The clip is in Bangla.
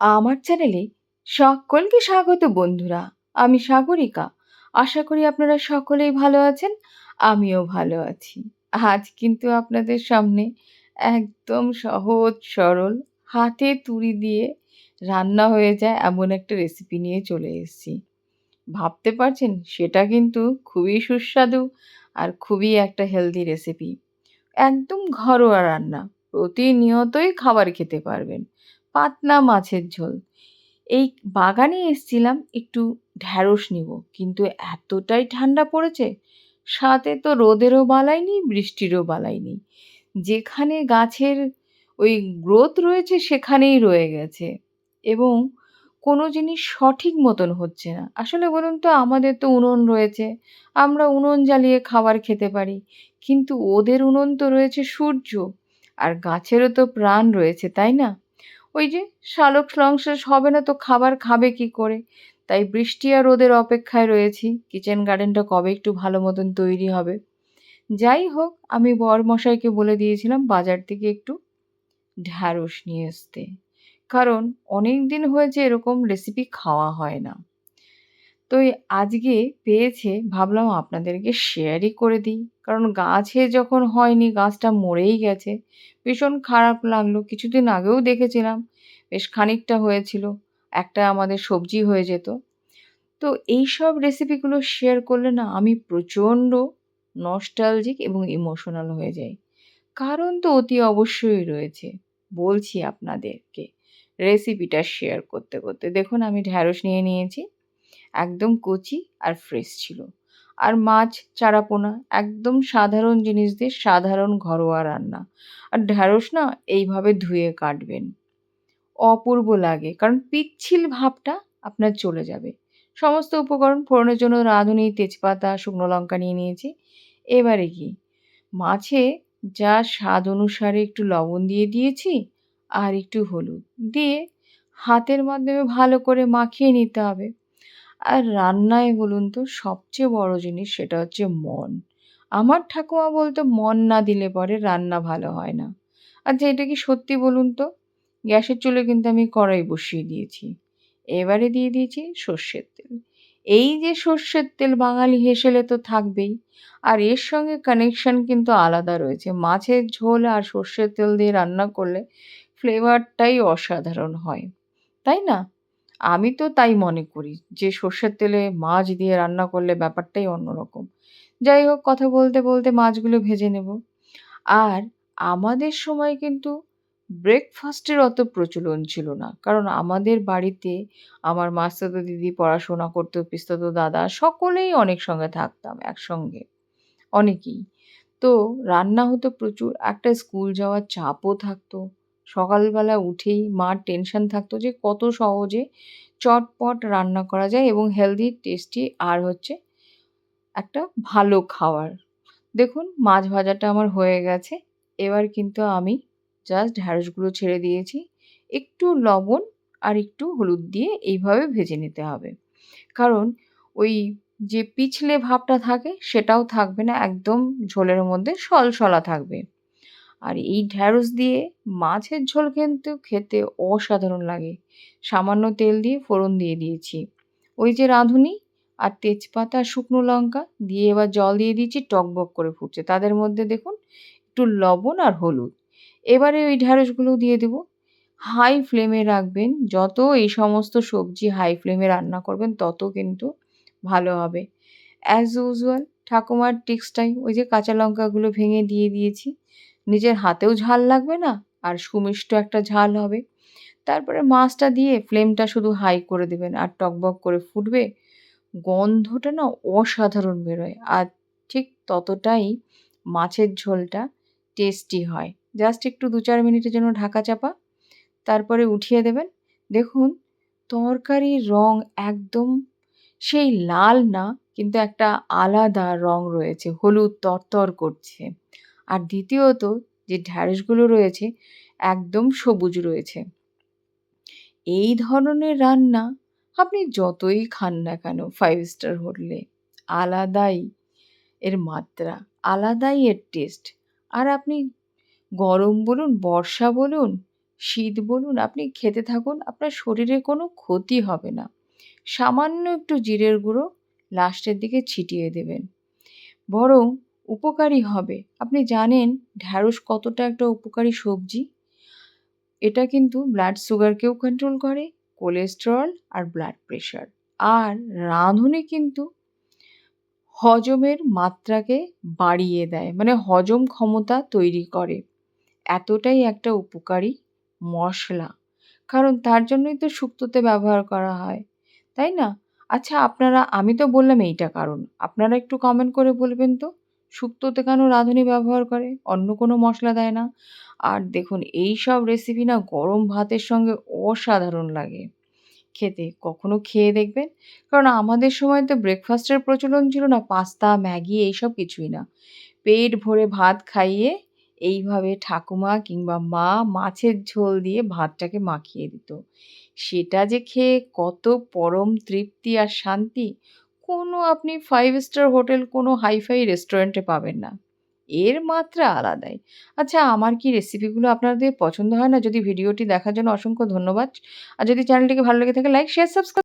আমার চ্যানেলে সকলকে স্বাগত বন্ধুরা। আমি সাগরিকা। আশা করি আপনারা সকলেই ভালো আছেন, আমিও ভালো আছি। আজ কিন্তু আপনাদের সামনে একদম সহজ, সরল, হাতে তুড়ি দিয়ে রান্না হয়ে যায় এমন একটা রেসিপি নিয়ে চলে এসেছি। ভাবতে পারছেন, সেটা কিন্তু খুবই সুস্বাদু আর খুবই একটা হেলদি রেসিপি একদম ঘরোয়া রান্না, প্রতিনিয়তই খাবার খেতে পারবেন। পাতলা মাছের ঝোল। এই বাগানে এসছিলাম, একটু ঢ্যাঁড়স নিব। কিন্তু এতটাই ঠান্ডা পড়েছে, সাথে তো রোদেরও বালাই নেই, বৃষ্টিরও বালাই নেই। যেখানে গাছের ওই গ্রোথ রয়েছে, সেখানেই রয়ে গেছে। এবং কোনো জিনিস সঠিক মতন হচ্ছে না। আসলে বলুন তো, আমাদের তো উনুন রয়েছে, আমরা উনুন জ্বালিয়ে খাবার খেতে পারি। কিন্তু ওদের উনুন তো রয়েছে সূর্য, আর গাছেরও তো প্রাণ রয়েছে, তাই না? ওই যে শালক সংশেষ হবে না তো খাবার খাবে কি করে? তাই বৃষ্টি আর রোদের অপেক্ষায় রয়েছি। কিচেন গার্ডেনটা কবে একটু ভালো মতন তৈরি হবে? যাই হোক, আমি বর মশাইকে বলে দিয়েছিলাম বাজার থেকে একটু ঢ্যাঁড়স নিয়ে আসতে। কারণ অনেক দিন হয়েছে এরকম রেসিপি খাওয়া হয় না। তো এই আজকে পেয়েছে, ভাবলাম আপনাদেরকে শেয়ারই করে দিই। কারণ গাছে যখন হয়নি, গাছটা মরেই গেছে। ভীষণ খারাপ লাগল, কিছুদিন আগেও দেখেছিলাম, বেশ খানিকটা হয়েছিল, একটা আমাদের সবজি হয়ে যেত। তো এই সব রেসিপিগুলো শেয়ার করলে না আমি প্রচণ্ড নস্টালজিক এবং ইমোশনাল হয়ে যাই। কারণ তো অতি অবশ্যই রয়েছে, বলছি আপনাদেরকে রেসিপিটা শেয়ার করতে করতে। দেখুন, আমি ঢ্যাঁড়স নিয়ে নিয়েছি একদম কচি আর ফ্রেশ ছিল। আর মাছ, চারাপোনা একদম সাধারণ জিনিস দিয়ে সাধারণ ঘরোয়া রান্না। আর ঢ্যাঁড়স না এইভাবে ধুয়ে কাটবেন। অপূর্ব লাগে, কারণ পিচ্ছিল ভাবটা আপনার চলে যাবে। সমস্ত উপকরণ ফোড়নের জন্য রাঁধুনি, তেজপাতা, শুকনো লঙ্কা নিয়ে নিয়েছি। এবারে কি? মাছে যা স্বাদ অনুসারে একটু লবণ দিয়ে দিয়েছি আর একটু হলুদ। দিয়ে হাতের মাধ্যমে ভালো করে মাখিয়ে নিতে হবে। আর রান্নায় বলুন তো, সবচেয়ে বড় জিনিস সেটা হচ্ছে মন। আমার ঠাকুমা বলতো, মন না দিলে পরে রান্না ভালো হয় না। আচ্ছা এটা কি সত্যি বলুন তো? গ্যাসের চুলে কিন্তু আমি কড়াই বসিয়ে দিয়েছি। এবারে দিয়ে দিয়েছি সর্ষের তেল। এই যে সর্ষের তেল বাঙালি হেসেলে তো থাকবেই। আর এর সঙ্গে কানেকশন কিন্তু আলাদা রয়েছে। মাছের ঝোল আর সর্ষের তেল দিয়ে রান্না করলে ফ্লেভারটাই অসাধারণ হয়। তাই না? আমি তো তাই মনে করি যে সর্ষের তেলে মাছ দিয়ে রান্না করলে ব্যাপারটাই অন্যরকম। যাই হোক, কথা বলতে বলতে মাছগুলো ভেজে নেব। আর আমাদের সময় কিন্তু ব্রেকফাস্টের অত প্রচলন ছিল না। কারণ আমাদের বাড়িতে আমার মাস্তাতো দিদি পড়াশোনা করতো পিস্তাতো দাদা সকলেই অনেক সঙ্গে থাকতাম একসঙ্গে, অনেকেই। তো রান্না হতো প্রচুর, একটা স্কুল যাওয়ার চাপও থাকতো। সকালবেলা উঠেই মার টেনশন থাকতো যে কত সহজে চটপট রান্না করা যায় এবং হেলদি টেস্টি আর হচ্ছে একটা ভালো খাবার দেখুন, মাছ ভাজাটা আমার হয়ে গেছে। এবার কিন্তু আমি জাস্ট ঢ্যাঁড়সগুলো ছেড়ে দিয়েছি। একটু লবণ আর একটু হলুদ দিয়ে এইভাবে ভেজে নিতে হবে। কারণ ওই যে পিছলে ভাবটা থাকে সেটাও থাকবে না, একদম ঝোলের মধ্যে সলসলা থাকবে। আর এই ঢ্যাঁড়স দিয়ে মাছের ঝোল কিন্তু খেতে অসাধারণ লাগে। সামান্য তেল দিয়ে ফোড়ন দিয়ে দিয়েছি। ওই যে রাঁধুনি আর তেজপাতা, শুকনো লঙ্কা দিয়ে এবার জল দিয়ে দিয়েছি টকবক করে ফুটছে। তাদের মধ্যে দেখুন, একটু লবণ আর হলুদ। এবারে ওই ঢ্যাঁড়সগুলো দিয়ে দেবো। হাই ফ্লেমে রাখবেন, যত এই সমস্ত সবজি হাই ফ্লেমে রান্না করবেন, তত কিন্তু ভালো হবে। অ্যাজ ইউজুয়াল ঠাকুমার টিক্সটাই ওই যে কাঁচা লঙ্কাগুলো ভেঙে দিয়ে দিয়েছি। নিজের হাতেও ঝাল লাগবে না, আর সুমিষ্ট একটা ঝাল হবে। তারপরে মাছটা দিয়ে ফ্লেমটা শুধু হাই করে দেবেন আর টকবক করে ফুটবে। গন্ধটা না অসাধারণ বেরোয়, আর ঠিক ততটাই মাছের ঝোলটা টেস্টি হয়। জাস্ট একটু দু চার মিনিটের জন্য ঢাকা চাপা, তারপরে উঠিয়ে দেবেন। দেখুন, তরকারির রং একদম সেই লাল না, কিন্তু একটা আলাদা রং রয়েছে, হলুদ তরতর করছে। আর দ্বিতীয়ত যে ঢ্যাঁড়সগুলো রয়েছে একদম সবুজ রয়েছে। এই ধরনের রান্না আপনি যতই খান না কেন ফাইভ স্টার হোটেলে আলাদাই এর মাত্রা, আলাদাই এর টেস্ট আর আপনি গরম বলুন, বর্ষা বলুন, শীত বলুন, আপনি খেতে থাকুন, আপনার শরীরে কোনো ক্ষতি হবে না। সামান্য একটু জিরের গুঁড়ো লাস্টের দিকে ছিটিয়ে দেবেন। বরং উপকারী হবে। আপনি জানেন ঢ্যাঁড়স কতটা একটা উপকারী সবজি? এটা কিন্তু ব্লাড সুগারকেও কন্ট্রোল করে কোলেস্টেরল আর ব্লাড প্রেশার আর রাঁধুনি কিন্তু হজমের মাত্রাকে বাড়িয়ে দেয় মানে হজম ক্ষমতা তৈরি করে। এতটাই একটা উপকারী মশলা। কারণ তার জন্যই তো শুক্তোতে ব্যবহার করা হয়, তাই না? আচ্ছা আপনারা, আমি তো বললাম এইটা কারণ। আপনারা একটু কমেন্ট করে বলবেন তো? শুক্তোতে কেন রাঁধুনি ব্যবহার করে? অন্য কোনো মশলা দেয় না। আর দেখুন, এই সব রেসিপি না গরম ভাতের সঙ্গে অসাধারণ লাগে। খেতে কখনো খেয়ে দেখবেন? কারণ আমাদের সময় তো ব্রেকফাস্টের প্রচলন ছিল না পাস্তা ম্যাগি এইসব কিছুই না। পেট ভরে ভাত খাইয়ে এইভাবে ঠাকুমা কিংবা মা মাছের ঝোল দিয়ে ভাতটাকে মাখিয়ে দিত। সেটা যে খেয়ে কত পরম তৃপ্তি আর শান্তি কোনো আপনি ফাইভ স্টার হোটেল কোনো হাইফাই রেস্টুরেন্টে পাবেন না। এর মাত্রা আলাদাই। আচ্ছা আমার কি রেসিপিগুলো আপনাদের পছন্দ হয় না? যদি ভিডিওটি দেখার জন্য অসংখ্য ধন্যবাদ। আর যদি চ্যানেলটিকে ভালো লেগে থাকে লাইক শেয়ার সাবস্ক্রাইব